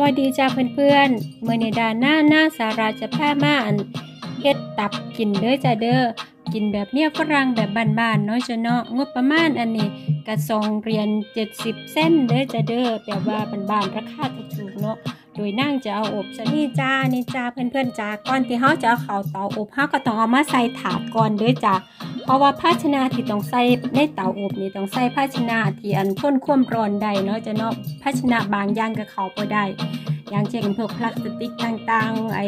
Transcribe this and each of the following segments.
วัสดีจ้าเพื่อนๆเมื่อในดาหน้าหน้าสาราจะแพร่มาอันเฮ็ดตับกินเด้อจ้าเด้อกินแบบเนี้ยฝรั่งแบบบ้านๆเนาะจ้ะเนาะงบประมาณอันนี้กระซองเรียญ70 เส้นเด้อจ้าเด้อแบบว่าบ้านๆราคาถูกๆเนาะโดยนั่งจะเอาอบซะนี่จ้านี่จ้าเพื่อนๆจ้าก่อนที่เฮาจะเอาเข้าเตาอบเฮาก็ต้องเอามาใส่ถาดก่อนเด้อจ้า ราะว่าภาชนะที่ต้องใส่ในเตาอบนี่ต้องใส่ภาชนะที่อันทนความร้อนได้เนาะจะเนาะภาชนะบางอย่างก็เข้าบ่ได้ อย่างเช่นพวกพลาสติกต่างๆไอ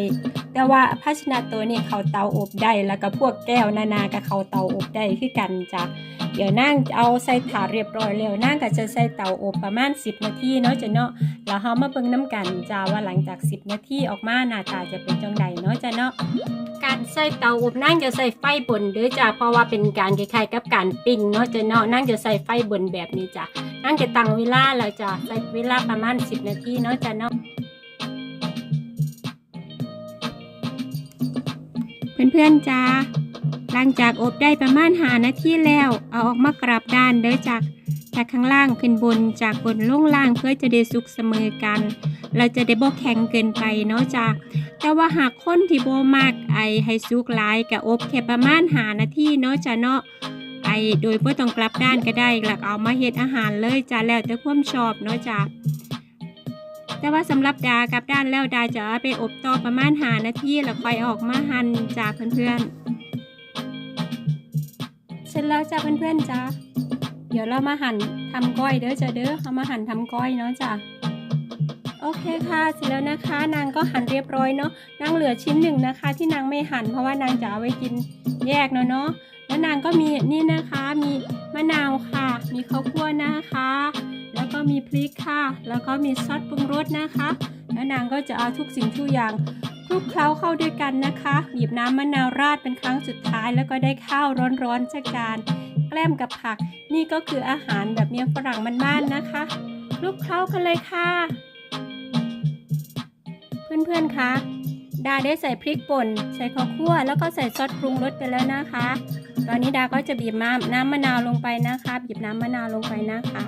แต่ว่าภาชนะตัวนี้เขาเตาอบได้แล้วก็พวกแก้วนานาก็เขาเตาอบได้คือกันจ้ะเดี๋ยวนั่งเอาใส่ถาดเรียบร้อยแล้วนั่งก็จะใส่เตาอบประมาณ 10 นาทีเนาะจะเนาะแล้วเฮามาเบิ่งน้ำกันจ้าว่าหลังจาก 10 นาทีออกมาหน้าตาจะเป็นจังใดเนาะจะเนาะ ใส่เตาอบนั่งจะใส่ไฟบนเด้อจ้ะเพราะว่าเป็นการคล้ายๆกับการปิ้งเนาะจะเนาะนั่งจะใส่ไฟบนแบบนี้จ้ะนั่งจะตั้งเวลาแล้วจ้ะใส่เวลาประมาณ 10 นาทีเนาะจ้ะเนาะเพื่อนๆจ้าหลังจากอบได้ประมาณหานาทีแล้ว เอาออกมากราบด้านเด้อจาก จากข้างล่างขึ้นบนจากบนลงล่างเพื่อจะได้สุกเสมอกัน เราจะได้บ่แข็งเกินไปเนาะจ้าแต่ว่าหากคนที่โบมากไอให้สุกหลายกับอบแค่ประมาณหานาทีเนาะจ้ะเนาะไอโดยบ่ต้องกลับด้านก็ได้หลักเอามาเฮ็ดอาหารเลยจ้ะแล้วแต่ความชอบเนาะจ้ะแต่ว่าสำหรับดากลับด้านแล้วดาจะเอาไปอบต่อประมาณหานาทีแล้วค่อยออกมาหั่นจ้ะเพื่อนๆเสร็จแล้วจ้ะเพื่อนๆจ้ะ เดี๋ยวเรามาหั่นทำก้อยเด้อจ้ะเด้อเอามาหั่นทำก้อยเนาะจ้ะโอเคค่ะเสร็จแล้วนะคะ นางก็หั่นเรียบร้อยเนาะนางเหลือชิ้นหนึ่งนะคะ ที่นางไม่หั่นเพราะว่านางจะเอาไว้กินแยกเนาะเนาะแล้วนางก็มีนี่นะคะมีมะนาวค่ะ มีข้าวคั่วนะคะ แล้วก็มีพริกค่ะ แล้วก็มีซอสปรุงรสนะคะ แล้วนางก็จะเอาทุกสิ่งทุกอย่างคลุกเคล้าเข้าด้วยกันนะคะบีบน้ำมะนาวราดเป็นครั้งสุดท้าย แล้วก็ได้ข้าวร้อนๆจากการ กล้มกับผัก นี่ก็คืออาหารแบบเมียฝรั่งบ้านๆนะคะคลุกเคล้ากันเลยค่ะ เพื่อนๆคะดาได้ใส่พริกป่น ใส่ข้าวคั่วแล้วก็ใส่ซอสปรุงรสไปแล้วนะคะ ตอนนี้ดาก็จะบีบน้ำน้ำมะนาวลงไปนะคะ บีบน้ำมะนาวลงไปนะคะ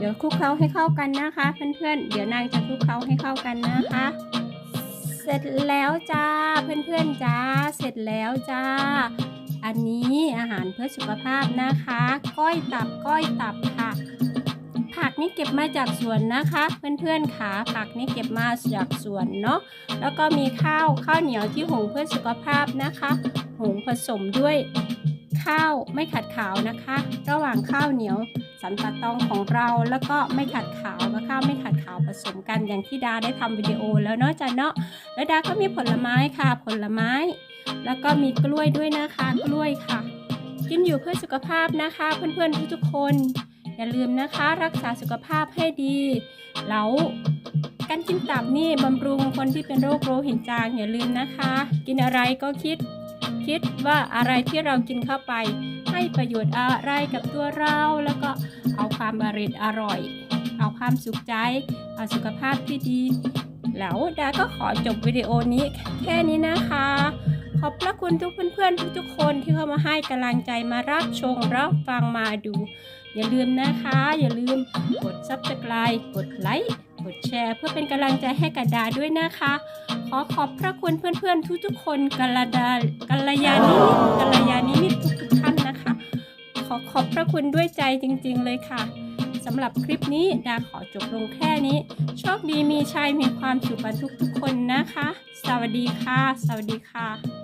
เดี๋ยวคลุกเคล้าให้เข้ากันนะคะ เพื่อนๆ เดี๋ยวนางจะคลุกเคล้าให้เข้ากันนะคะ เสร็จแล้วจ้าเพื่อนๆจ้าเสร็จแล้วจ้า อันนี้อาหารเพื่อสุขภาพนะคะ ก้อยตับก้อยตับค่ะ ผักนี่เก็บมาจากสวนนะคะ เพื่อนๆค่ะผักนี่เก็บมาจากสวนเนาะแล้วก็มีข้าวข้าวเหนียวที่หุงเพื่อสุขภาพนะคะ หุงผสมด้วย ข้าวไม่ขัดขาวนะคะ ระหว่างข้าวเหนียวสันปะตองของเราแล้วก็ไม่ขัดขาวกับข้าวไม่ขัดขาวผสมกันอย่างที่ดาได้ทำวิดีโอแล้วเนาะจ้ะเนาะแล้วดาก็มีผลไม้ค่ะ ผลไม้ แล้วก็มีกล้วยด้วยนะคะกล้วยค่ะ กินอยู่เพื่อสุขภาพนะคะ เพื่อนๆทุกๆคน อย่าลืมนะคะรักษาสุขภาพให้ดีแล้วการกินตับนี่บำรุงคนที่เป็นโรคโรหิตจางอย่าลืมนะคะ กินอะไรก็คิด คิดว่าอะไรที่เรากินเข้าไป ให้ประโยชน์อะไรกับตัวเรา แล้วก็เอาความอร่อยอร่อย เอาความสุขใจ เอาสุขภาพที่ดี แล้วดาก็ขอจบวิดีโอนี้แค่นี้นะคะ ขอบพระคุณทุกเพื่อนๆทุกๆคนที่เข้ามาให้กำลังใจมารับชมรับฟังมาดู อย่าลืมนะคะ อย่าลืมกด subscribe กดไลค์ กดแชร์เพื่อเป็นกำลังใจให้กับดาด้วยนะคะ ขอขอบพระคุณเพื่อนๆ ทุกๆ คนกัลดากัลยาณิมิตกัลยาณิมิตทุกๆท่านนะคะ ขอขอบพระคุณด้วยใจจริง ๆ เลยค่ะสำหรับคลิปนี้ดาขอจบลงแค่นี้ โชคดีมีชัยมีความสุขกันทุกๆคนนะคะ สวัสดีค่ะ สวัสดีค่ะ